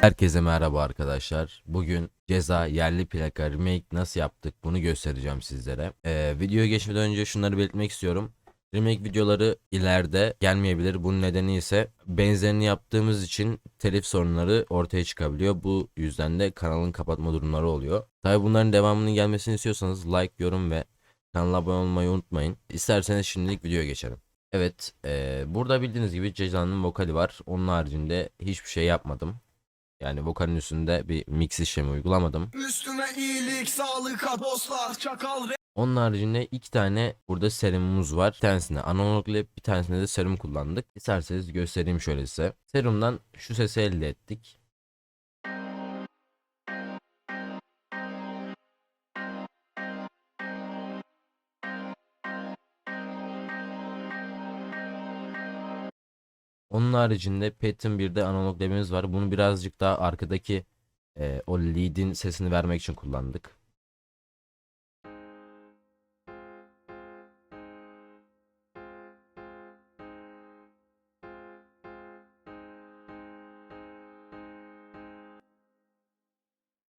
Herkese merhaba arkadaşlar. Bugün ceza yerli plaka remake nasıl yaptık bunu göstereceğim sizlere. Ee, videoya geçmeden önce şunları belirtmek istiyorum. Remake videoları ileride gelmeyebilir. Bunun nedeni ise benzerini yaptığımız için telif sorunları ortaya çıkabiliyor. Bu yüzden de kanalın kapatma durumları oluyor. Tabi bunların devamının gelmesini istiyorsanız like, yorum ve kanala abone olmayı unutmayın. İsterseniz şimdilik videoya geçelim. Evet, ee, burada bildiğiniz gibi cezanın vokali var. Onun haricinde hiçbir şey yapmadım. Yani vokalin üstünde bir mix işlemi uygulamadım. Üstüme iyilik, sağlık, dostlar, çakal ve Onun haricinde iki tane burada serumumuz var. Bir tanesinde analog lab, bir tanesinde de serum kullandık. İsterseniz göstereyim şöyle size. Serumdan şu sesi elde ettik. Onun haricinde Pattern 1'de analog lab'imiz var. Bunu birazcık daha arkadaki e, o lead'in sesini vermek için kullandık.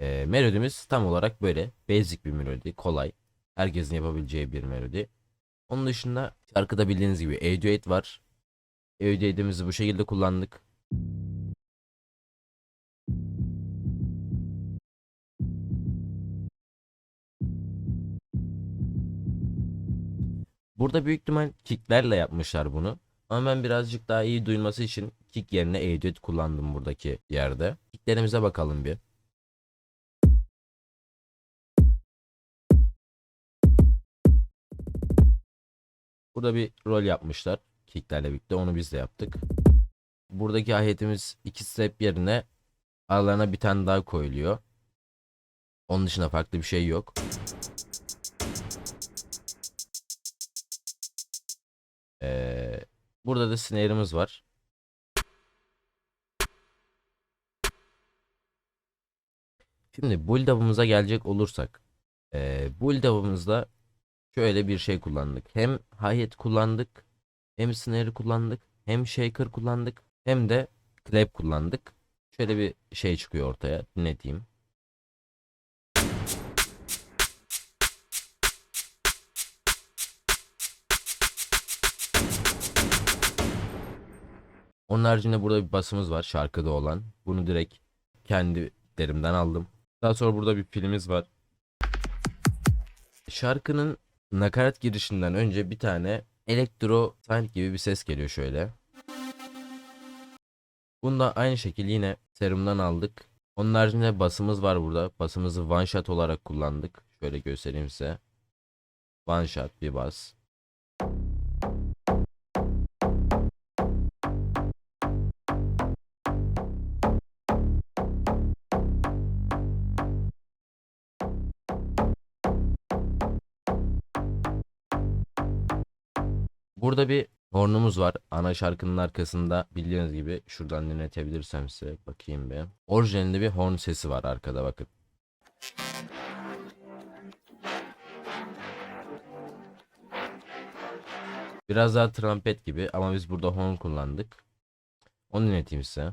E, melodimiz tam olarak böyle basic bir melodi, kolay. Herkesin yapabileceği bir melodi. Onun dışında şarkıda bildiğiniz gibi A8 var. A8'imizi bu şekilde kullandık. Burada büyük ihtimal kicklerle yapmışlar bunu. Ama ben birazcık daha iyi duyulması için kick yerine A8 kullandım buradaki yerde. Kicklerimize bakalım bir. Burada bir rol yapmışlar. Kicklerle birlikte onu biz de yaptık. Buradaki ayetimiz iki step yerine aralarına bir tane daha koyuluyor. Onun dışında farklı bir şey yok. Ee, burada da snare'ımız var. Şimdi build-up'ımıza gelecek olursak. Ee, build-up'ımızda şöyle bir şey kullandık. Hem hi-hat kullandık, hem snare kullandık, hem shaker kullandık, hem de clap kullandık. Şöyle bir şey çıkıyor ortaya. Dinleteyim. Onun haricinde burada bir basımız var şarkıda olan. Bunu direkt kendi derimden aldım. Daha sonra burada bir filmimiz var. Şarkının nakarat girişinden önce bir tane elektro sanki gibi bir ses geliyor şöyle. Bunu da aynı şekilde yine serumdan aldık. Onun haricinde basımız var burada. Basımızı one shot olarak kullandık. Şöyle göstereyim size. One shot bir bas. Burada bir hornumuz var. Ana şarkının arkasında bildiğiniz gibi şuradan dinletebilirsem size bakayım bir. Orijinalinde bir horn sesi var arkada bakın. Biraz daha trompet gibi ama biz burada horn kullandık. Onu dinleteyim size.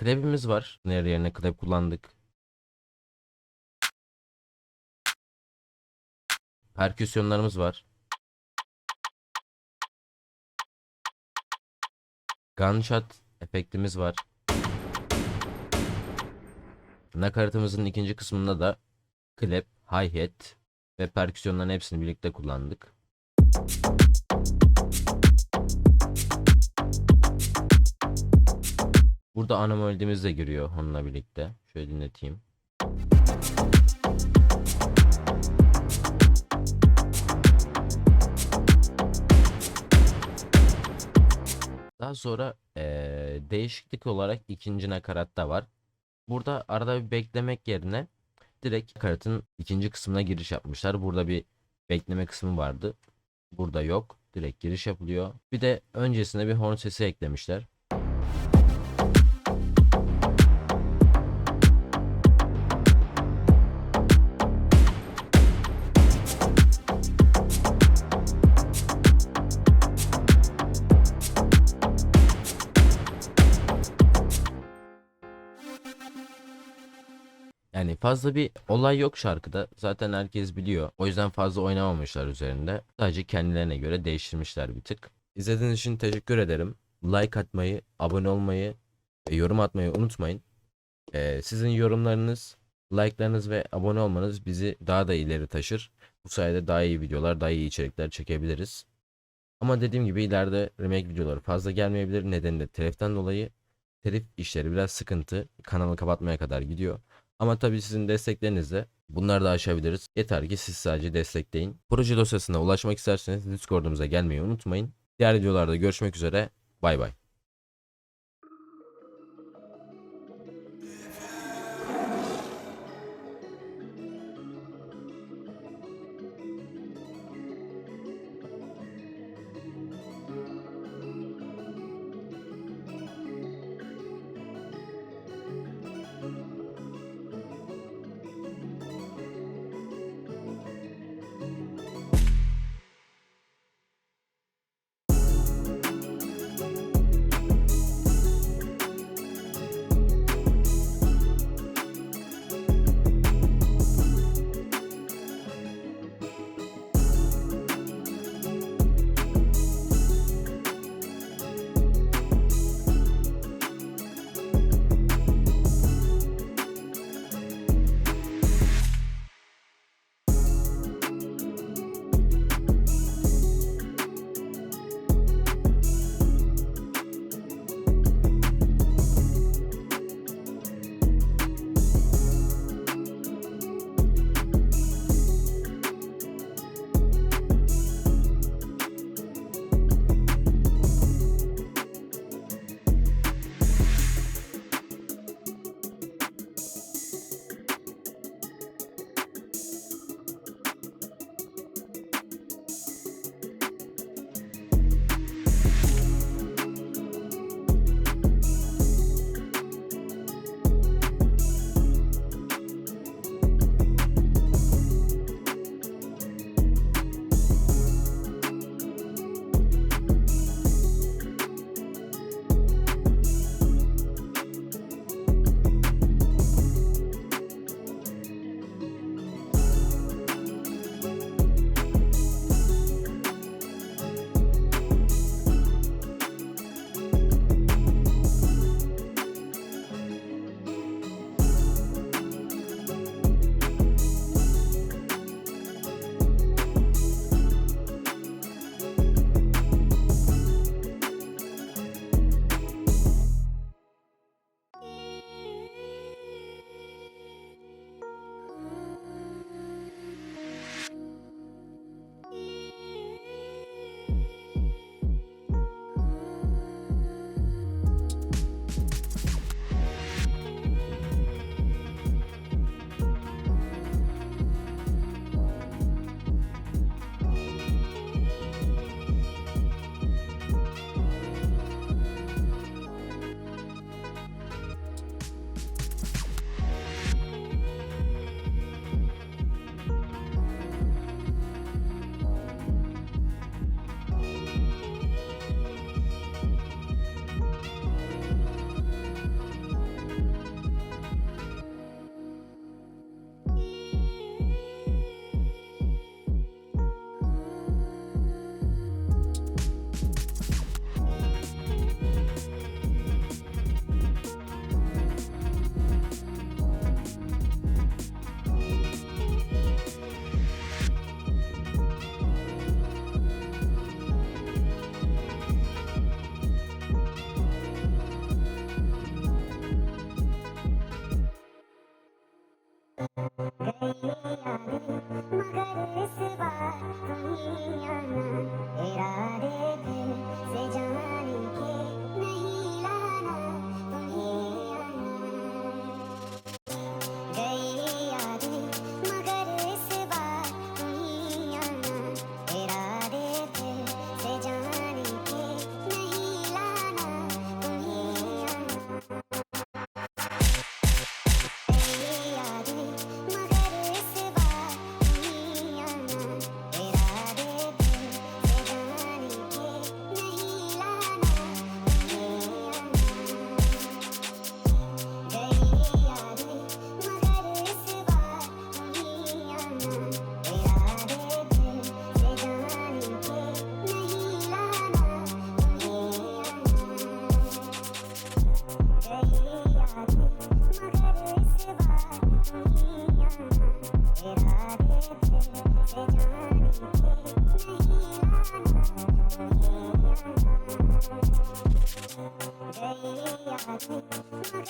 Klavimiz var. Nereye yerine klav kullandık. Perküsyonlarımız var. Gunshot efektimiz var. Nakaratımızın ikinci kısmında da clap, hi-hat ve perküsyonların hepsini birlikte kullandık. Burada ana melodimiz de giriyor onunla birlikte. Şöyle dinleteyim. Daha sonra eee, değişiklik olarak ikinci nakaratta var. Burada arada bir beklemek yerine direkt nakaratın ikinci kısmına giriş yapmışlar. Burada bir bekleme kısmı vardı. Burada yok. Direkt giriş yapılıyor. Bir de öncesine bir horn sesi eklemişler. Yani fazla bir olay yok şarkıda. Zaten herkes biliyor. O yüzden fazla oynamamışlar üzerinde. Sadece kendilerine göre değiştirmişler bir tık. İzlediğiniz için teşekkür ederim. Like atmayı, abone olmayı yorum atmayı unutmayın. Ee, sizin yorumlarınız, like'larınız ve abone olmanız bizi daha da ileri taşır. Bu sayede daha iyi videolar, daha iyi içerikler çekebiliriz. Ama dediğim gibi ileride remake videoları fazla gelmeyebilir. Nedeni de teliften dolayı telif işleri biraz sıkıntı. Kanalı kapatmaya kadar gidiyor. Ama tabii sizin desteklerinizle bunları da aşabiliriz. Yeter ki siz sadece destekleyin. Proje dosyasına ulaşmak isterseniz Discord'umuza gelmeyi unutmayın. Diğer videolarda görüşmek üzere. Bay bay.